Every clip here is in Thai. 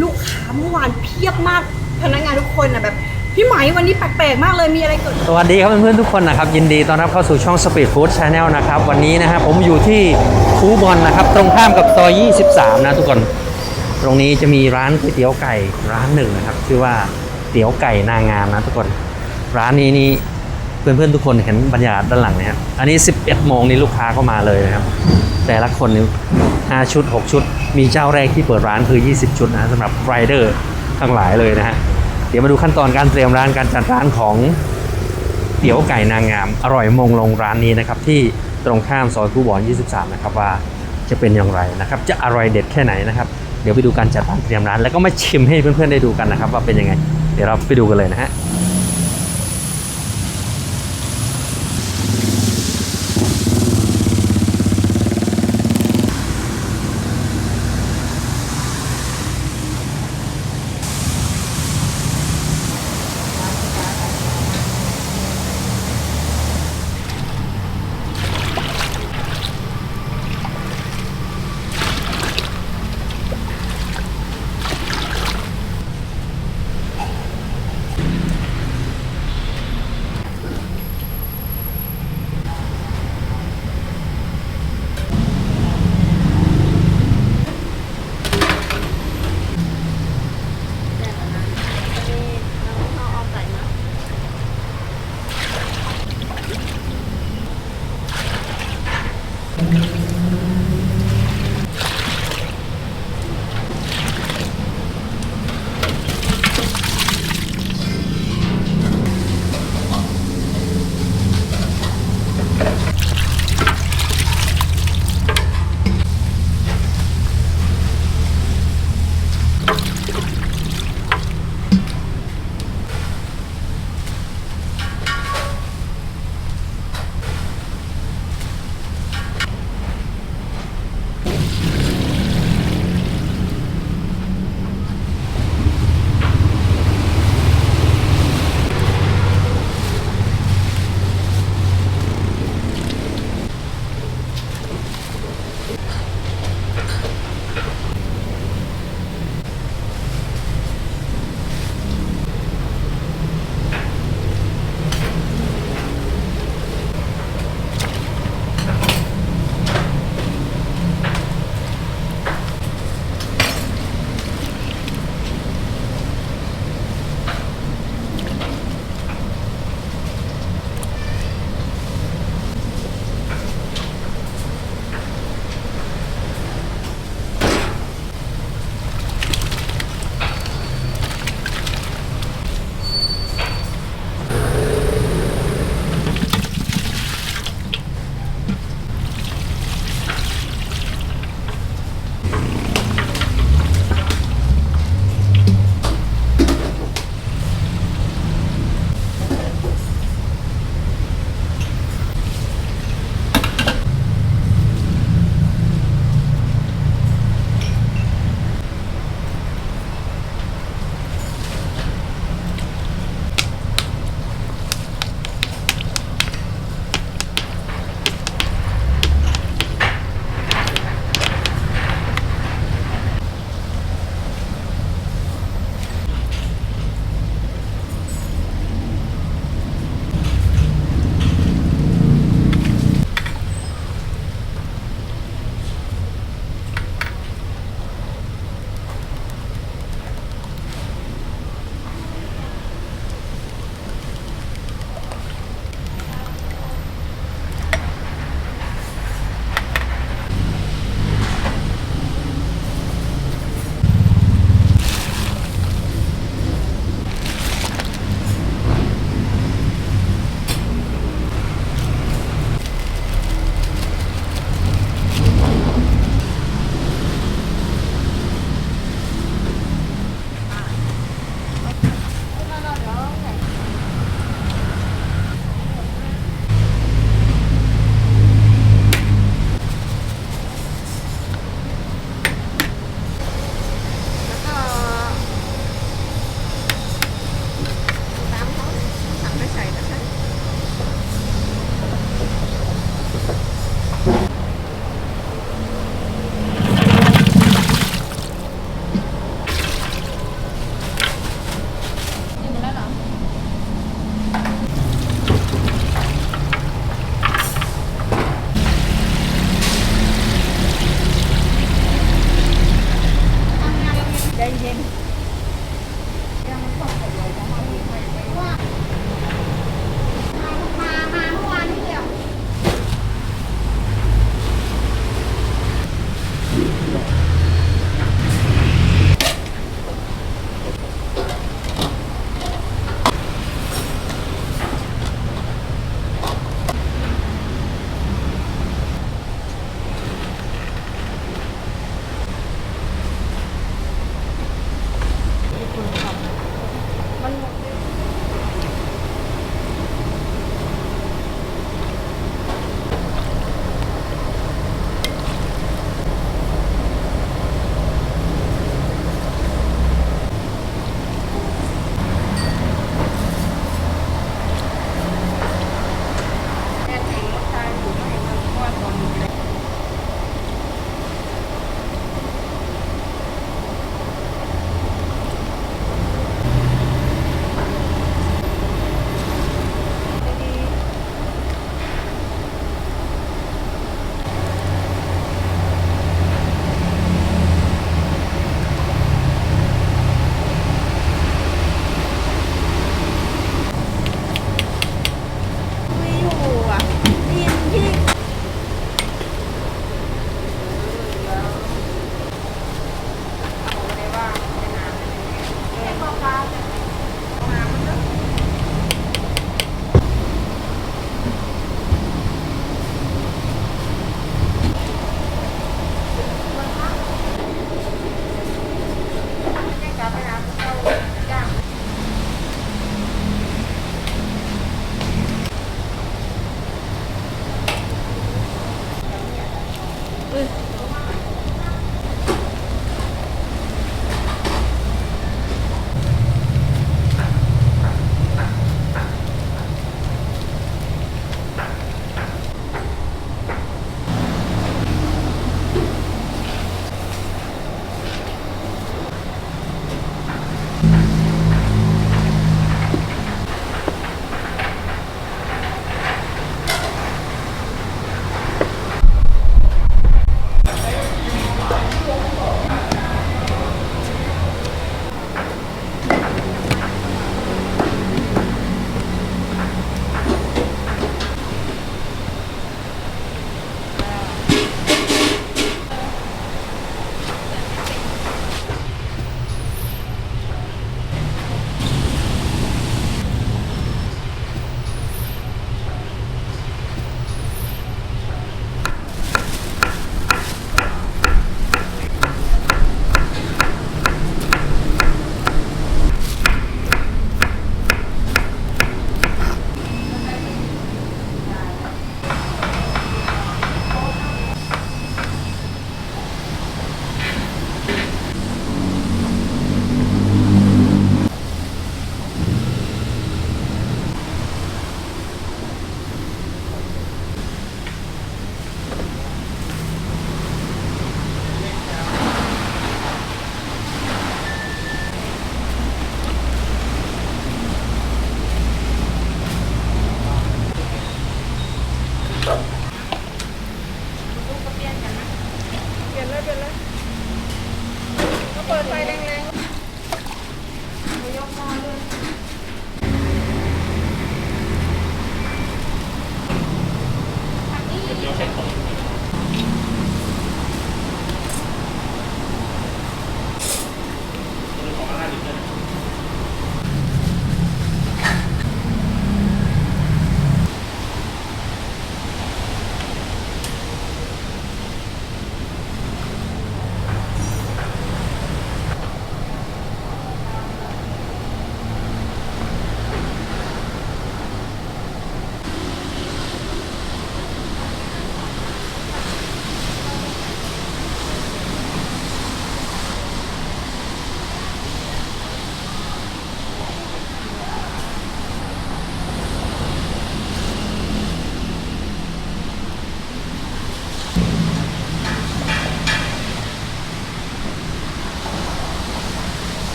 นะคะเมื่อวานเพียบมากพนักงานทุกคนนะแบบพี่ไหมวันนี้แปลกๆมากเลยมีอะไรเกิดสวัสดีครับเพื่อนๆทุกคนนะครับ ยินดีต้อนรับเข้าสู่ช่อง Speed Food Channel นะครับ วันนี้นะครับผมอยู่ที่คูบอลนะครับ ตรงข้ามกับซอย 23 นะทุกคน ตรงนี้จะมีร้านก๋วยเตี๋ยวไก่ร้านหนึ่งนะครับ ชื่อว่าเตี๋ยวไก่นางงามนะทุกคน ร้านนี้นี่ เพื่อนๆทุกคนเห็นบรรยากาศด้านหลังนะครับอันนี้ 11 โมงนี่ลูกค้าก็มาเลยนะครับ แต่ละคนนี่5ชุด 6 ชุด มีเจ้าแรกที่เปิดร้านคือ 20 ชุดนะสำหรับไรเดอร์ทั้งหลายเลยนะฮะเดี๋ยวมาดูขั้นตอนการเตรียมร้านการจัดร้านของเตี๋ยวไก่นางงาม อร่อยมงลงร้านนี้นะครับ ที่ตรงข้ามซอยคูบอน 23 นะครับว่าจะเป็นอย่างไรนะครับ จะอร่อยเด็ดแค่ไหนนะครับ เดี๋ยวไปดูการจัดร้านเตรียมร้าน แล้วก็มาชิมให้เพื่อนๆได้ดูกันนะครับ ว่าเป็นยังไง เดี๋ยวเราไปดูกันเลยนะฮะ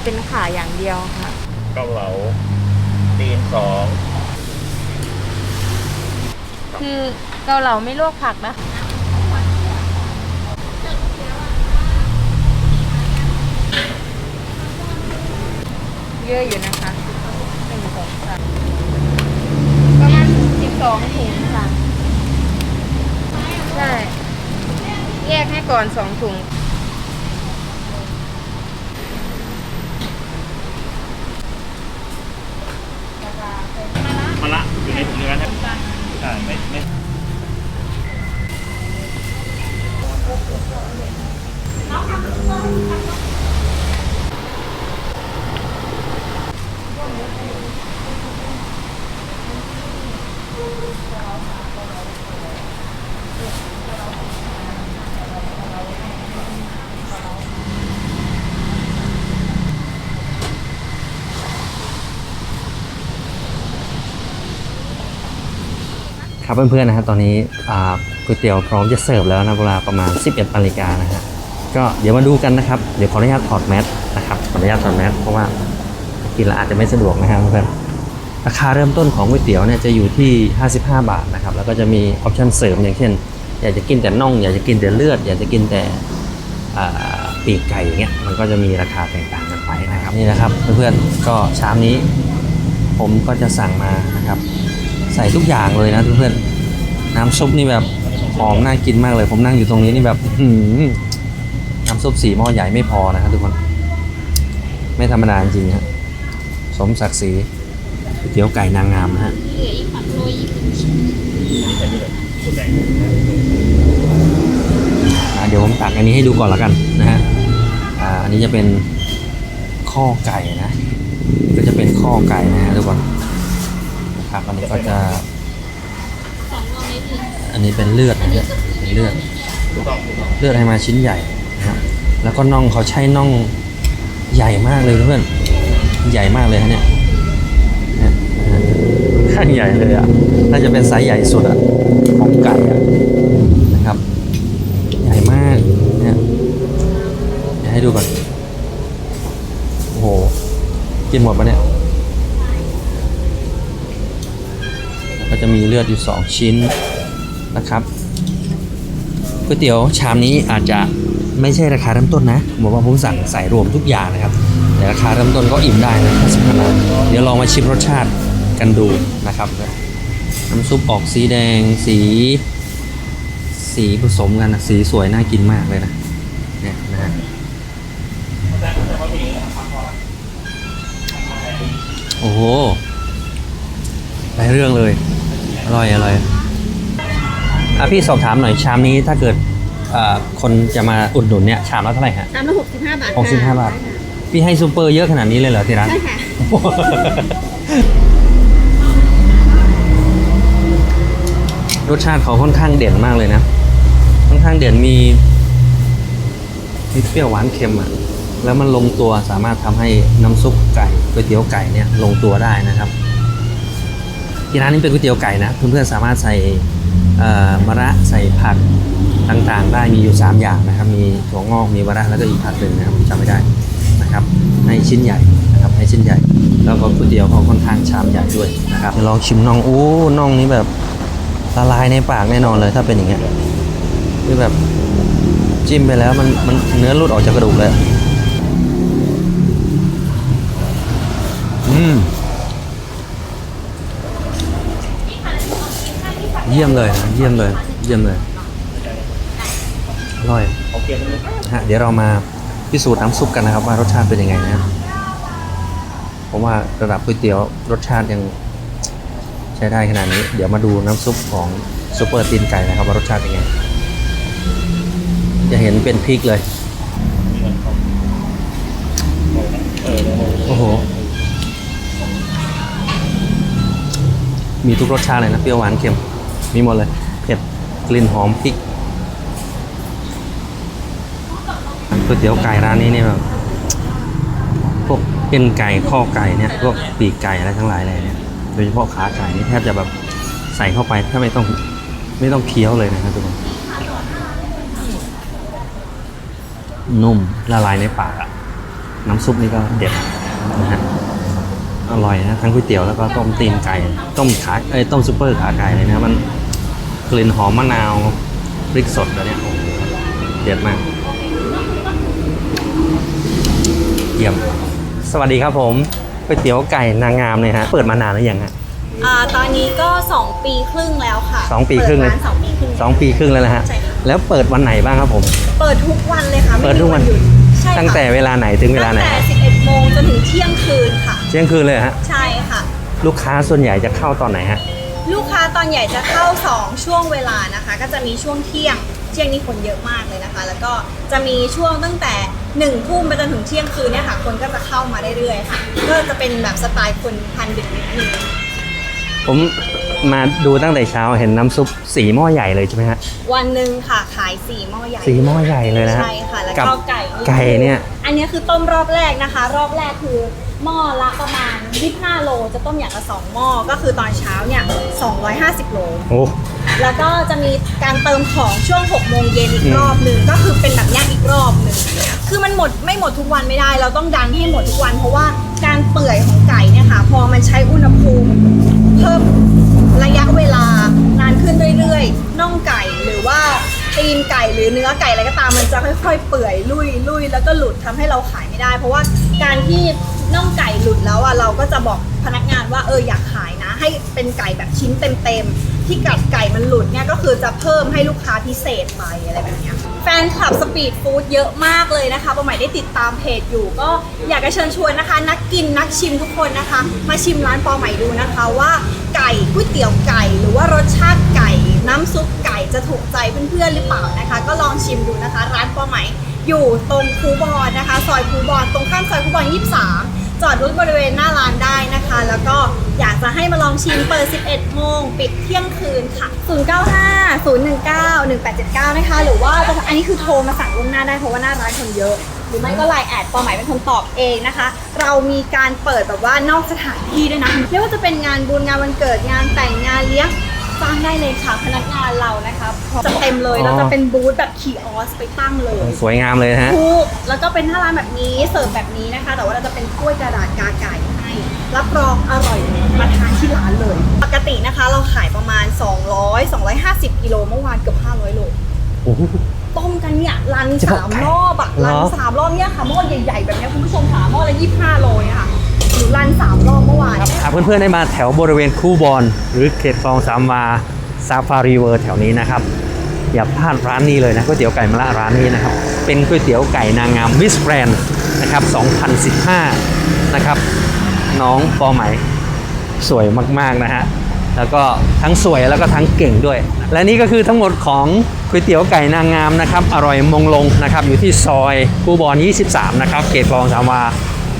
จะเป็นขาอย่างเดียวค่ะ เกาเหลาตีนสองคือเกาเหลาไม่ลวกผักนะ เยอะอยู่นะคะหนึ่งสองสามประมาณสิบสองถุงค่ะ ใช่ แยกให้ก่อนสองถุง มะละอยู่ในถุงเดียวกันใช่ไหมใช่ไม่ไม่ ครับเพื่อนๆนะฮะตอนนี้ก๋วยเตี๋ยวพร้อมจะเสิร์ฟแล้วนะเวลาประมาณ 11นาฬิกานะฮะก็เดี๋ยวมาดูกันนะครับเดี๋ยวขออนุญาตถอดแมสนะครับขออนุญาตถอดแมสเพราะว่ากินแล้วอาจจะไม่สะดวกนะครับเพื่อนๆราคาเริ่มต้นของก๋วยเตี๋ยวเนี่ยจะอยู่ที่ 55 บาทนะครับแล้วก็จะมีออปชั่นเสริมอย่างเช่น อยากจะกินแต่น่อง อยากจะกินแต่เลือด อยากจะกินแต่ปีกไก่อย่างเงี้ยมันก็จะมีราคาแตกต่างกันไปนะครับนี่นะครับเพื่อนๆก็ชามนี้ผมก็จะสั่งมานะครับ ใส่ทุกอย่างเลยนะเพื่อนๆน้ำซุปนี่แบบหอมน่ากินมากเลย ผมนั่งอยู่ตรงนี้นี่แบบหือน้ำซุปสีหม้อใหญ่ไม่พอนะครับทุกคน ไม่ธรรมดาจริงฮะสมศักดิ์ศรีเตี๋ยวไก่นางงามนะฮะเดี๋ยวผมตักอันนี้ให้ดูก่อนล้วกันนะฮะอ่าอันนี้จะเป็นข้อไก่นะ ก็จะเป็นข้อไก่นะฮะทุกคน ครับ อันนี้ก็จะ อันนี้เป็นเลือดนะเนี่ยเป็นเลือด เลือดให้มาชิ้นใหญ่นะครับแล้วก็น่องเขาใช้น่องใหญ่มากเลยเพื่อน ใหญ่มากเลยฮะเนี่ยเนี่ยข้างใหญ่เลยอะ น่าจะเป็นไซส์ใหญ่สุดอะของไก่อะนะครับ ใหญ่มากเนี่ยเดี๋ยวให้ดูก่อน โอ้โห กินหมดปะเนี่ย ก็จะมีเลือดอยู่ 2 ชิ้นนะครับก๋วยเตี๋ยวชามนี้อาจจะไม่ใช่ราคาเริ่มต้นนะผมบอกว่าผมสั่งใส่รวมทุกอย่างนะครับ แต่ราคาเริ่มต้นก็อิ่มได้นะ55บาทเดี๋ยวลองมาชิมรสชาติกันดูนะครับน้ำซุปออกสีแดงสี สีผสมกันนะสีสวยน่ากินมากเลยนะเนี่ยนะฮะโอ้โหได้เรื่องเลย อร่อย อร่อยอะพี่สอบถามหน่อยชามนี้ถ้าเกิดเอ่อคนจะมาอุดหนุนเนี่ยชามละเท่าไหร่ฮะ ชามละหกสิบห้าบาทหกสิบห้าบาท พี่ให้ซูเปอร์เยอะขนาดนี้เลยเหรอที่ร้าน ใช่ค่ะ รสชาติเขาค่อนข้างเด่นมากเลยนะ ค่อนข้างเด่นมี มีเปรี้ยวหวานเค็มอะ แล้วมันลงตัวสามารถทำให้น้ำซุปไก่ก๋วยเตี๋ยวไก่เนี่ยลงตัวได้นะครับ ที่ร้านนี้เป็นก๋วยเตี๋ยวไก่นะเพื่อนๆสามารถใส่มะระใส่ผักต่างๆ ได้มีอยู่ 3 อย่างนะครับ มีถั่วงอกมีมะระแล้วก็อีกผักหนึ่งนะครับจำไม่ได้นะครับให้ชิ้นใหญ่นะครับให้ชิ้นใหญ่ แล้วก็ก๋วยเตี๋ยวเขาค่อนข้างชามใหญ่ด้วยนะครับลองชิมน่องโอ้น่องนี้แบบละลายในปากแน่นอนเลยถ้าเป็นอย่างเงี้ยคือแบบจิ้มไปแล้วมันมันเนื้อหลุดออกจากกระดูกเลยอืม เยี่ยมเลยนะเยี่ยมเลย เยี่ยมเลยอร่อยเคไหมนะฮะเดี๋ยวเรามาพิสูจน์น้ำซุปกันนะครับ ว่ารสชาติเป็นยังไงนะครับผมว่าระดับก๋วยเตี๋ยวรสชาติยังใช้ได้ขนาดนี้ เดี๋ยวมาดูน้ำซุปของซุปเปอร์ตีนไก่นะครับ ว่ารสชาติเป็นยังไง จะเห็นเป็นพริกเลยโอ้โหมีทุกรสชาติเลยนะเปรี้ยวหวานเค็ม มีหมดเลยเผ็ดกลิ่นหอมพริกก๋วยเตี๋ยวไก่ร้านนี้เนี่ยแบบพวกเอ็นไก่ข้อไก่เนี่ยพวกปีกไก่อะไรทั้งหลายเลยเนี่ยโดยเฉพาะขาไก่นี่แทบจะแบบใส่เข้าไปแทบไม่ต้องไม่ต้องเคี้ยวเลยนะครับทุกคนนุ่มละลายในปากอะน้ำซุปนี่ก็เด็ดนะฮะอร่อยนะทั้งก๋วยเตี๋ยวแล้วก็ต้มตีนไก่ ต้มขาเอ้ต้มซุปเปอร์ขาไก่เลยนะมัน กลิ่นหอมมะนาวพริกสดอะไรเนี่ยโอ้โหเด็ดมาก เยี่ยม สวัสดีครับผมก๋วยเตี๋ยวไก่นางงามเนี่ยฮะ เปิดมานานหรือยังฮะอ่าตอนนี้ก็ 2 ปีครึ่งแล้วค่ะสองปีครึ่งเลยเปิดร้านสองปีครึ่งสองปีครึ่งแล้วนะฮะ ใช่ค่ะแล้วเปิดวันไหนบ้างครับผม เปิดทุกวันเลยค่ะไม่เปิดทุกวันมีหยุใช่ค่ะตั้งแต่เวลาไหนถึงเวลาไหน ตั้งแต่ 11 โมงจนถึงเที่ยงคืนค่ะ เที่ยงคืนเลยฮะ ใช่ค่ะ ลูกค้าส่วนใหญ่จะเข้าตอนไหนฮะ ลูกค้าตอนใหญ่จะเข้า 2 ช่วงเวลานะคะ ก็จะมีช่วงเที่ยงเที่ยงนี้คนเยอะมากเลยนะคะ แล้วก็จะมีช่วงตั้งแต่1นึ่ทุ่มไปจนถึงเที่ยงคืนเนี่ยค่ะ คนก็จะเข้ามาเรื่อยๆค่ะก็จะเป็นแบบสไตล์คนพันดึกนิดนึงผมมาดูตั้งแต่เช้าเห็นน้ำซุปสีหม้อใหญ่เลยใช่ไหมฮะวันหนึ่งค่ะขายสี่หม้อใหญ่สีหม้อใหญ่เลยนะฮะใช่ค่ะแล้วกัก็บไก่ไก่เนี่ย อันนี้คือต้มรอบแรกนะคะ รอบแรกคือ หม้อละประมาณ 25 โล จะต้มอย่างละ2หม้อ ก็คือตอนเช้าเนี่ย 250 โล โอ้ แล้วก็จะมีการเติมของช่วง 6 โมงเย็นอีกอืมรอบหนึ่งก็คือเป็นแบบเนี้ยอีกรอบหนึ่งคือมันหมดไม่หมดทุกวันไม่ได้ เราต้องดันให้หมดทุกวัน เพราะว่าการเปื่อยของไก่เนี่ยค่ะพอมันใช้อุณหภูมิเพิ่มระยะเวลานานขึ้นเรื่อยๆน่องไก่หรือว่าตีนไก่หรือเนื้อไก่อะไรก็ตามมันจะค่อย ๆ เปื่อยลุยลุยแล้วก็หลุดทำให้เราขายไม่ได้ เพราะว่าการที่ น่องไก่หลุดแล้วอะเราก็จะบอกพนักงานว่าเอออยากขายนะ ให้เป็นไก่แบบชิ้นเต็มๆที่กัดไก่มันหลุดเนี่ยก็คือจะเพิ่มให้ลูกค้าพิเศษไปอะไรแบบเนี้ยแฟนคลับสปีดฟู้ดเยอะมากเลยนะคะประใหม่ได้ติดตามเพจอยู่ ก็อยากจะเชิญชวนนะคะ นักกินนักชิมทุกคนนะคะ มาชิมร้านปอใหม่ดูนะคะว่าไก่ก๋วยเตี๋ยวไก่หรือว่ารสชาติไก่ น้ำซุปไก่จะถูกใจเพื่อนๆหรือเปล่านะคะ ก็ลองชิมดูนะคะ ร้านปอใหม่ อยู่ตรงคูบอนนะคะ ซอยคูบอนตรงข้ามซอยคูบอน 23 จอดรถบริเวณหน้าร้านได้นะคะ แล้วก็อยากจะให้มาลองชิมเปิด 11 โมง ปิดเที่ยงคืนค่ะ 095 019 1879 นะคะ หรือว่าจะอันนี้คือโทรมาสั่งล่วงหน้าได้เพราะว่าหน้าร้านคนเยอะ หรือไม่ก็ไลน์แอดปอหมายเป็นคนตอบเองนะคะ เรามีการเปิดแบบว่านอกสถานที่ด้วยนะไม่ว่าจะเป็นงานบุญงานวันเกิดงานแต่งงานเลี้ยง จ้างได้เลยค่ะพนักงานเรานะคะจะเต็มเลยอ๋อเราจะเป็นบูธแบบคีออสไปตั้งเลยสวยงามเลยนะฮะถูกแล้วก็เป็นหน้าร้านแบบนี้เสิร์ฟแบบนี้นะคะ แต่ว่าเราจะเป็นถ้วยกระดาษกาไก่ให้รับรองอร่อยมาทานที่ร้านเลย ปกตินะคะเราขายประมาณ 200 250กิโลเมื่อวานเกือบ500โลโอ้โหต้มกันเนี่ยรันจะบอกสามรอบอะเหรอรันสามรอบเนี่ยค่ะหม้อใหญ่ๆแบบเนี้ยคุณผู้ชมค่ะหม้อละ25โลเนี่ยค่ะหนู รันสามรอบเมื่อวานหากเพื่อนๆได้มาแถวบริเวณคูบอนหรือเขตคลองสามวาซาฟารีเวิร์แถวนี้นะครับ อย่าพลาดร้านนี้เลยนะก๋วยเตี๋ยวไก่มะละร้านนี้นะครับ เป็นก๋วยเตี๋ยวไก่นางงามมิสแกรนนะครับ 2015 นะครับ น้องปอไหมสวยมากๆนะฮะแล้วก็ทั้งสวยแล้วก็ทั้งเก่งด้วย และนี่ก็คือทั้งหมดของก๋วยเตี๋ยวไก่นางงามนะครับ อร่อยมงลงนะครับ อยู่ที่ซอยคูบอน 23 นะครับ เขตคลองสามวา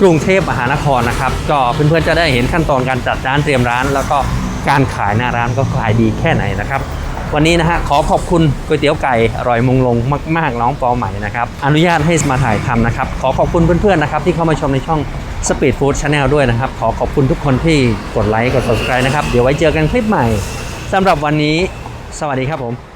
กรุงเทพมหานครนะครับ ก็เพื่อนๆจะได้เห็นขั้นตอนการจัดร้านเตรียมร้าน แล้วก็การขายหน้าร้านก็ขายดีแค่ไหนนะครับ วันนี้นะฮะขอขอบคุณก๋วยเตี๋ยวไก่อร่อยมงลงมากๆ น้องปอใหม่นะครับอนุญาตให้มาถ่ายทำนะครับ ขอขอบคุณเพื่อนๆนะครับที่เข้ามาชมในช่อง Speed Food Channel ด้วยนะครับ ขอขอบคุณทุกคนที่กดไลค์กด subscribe นะครับเดี๋ยวไว้เจอกันคลิปใหม่สำหรับวันนี้ สวัสดีครับผม